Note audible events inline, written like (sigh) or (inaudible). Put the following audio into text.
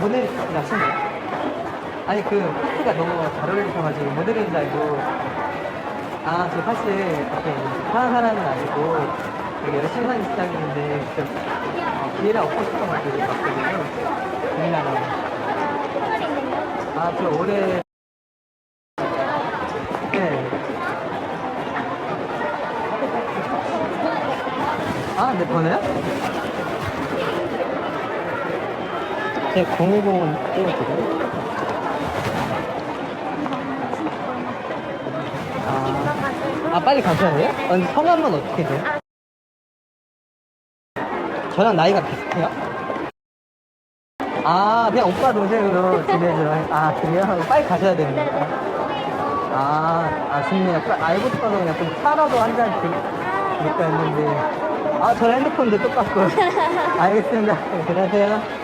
모델 나시나요? 아니 그 코트가 너무 잘 어울리셔가지고 모델인 줄 알고. 아저 사실 이렇게 하는 사람은 아니고 되게 열심히 사는 직장인인데 좀 어, 기회를 얻고 싶은 것들이 많거든요. 고민하다가 아저 올해 네. 아, 네, 번호 요? 제 010은 찍었거든요. 아, 아, 빨리 가셔야 돼요? 아, 근데 성함은 어떻게 돼요? 저랑 나이가 비슷해요? 아, 그냥 오빠 동생으로 지내주러. 아, 그래요? 빨리 가셔야 됩니다. 아, 아쉽네요. 그 알고 싶어서 그냥 좀 차라도 한잔 드릴까 했는데. 아, 저 핸드폰도 똑같고. (laughs) 알겠습니다. 들어가세요.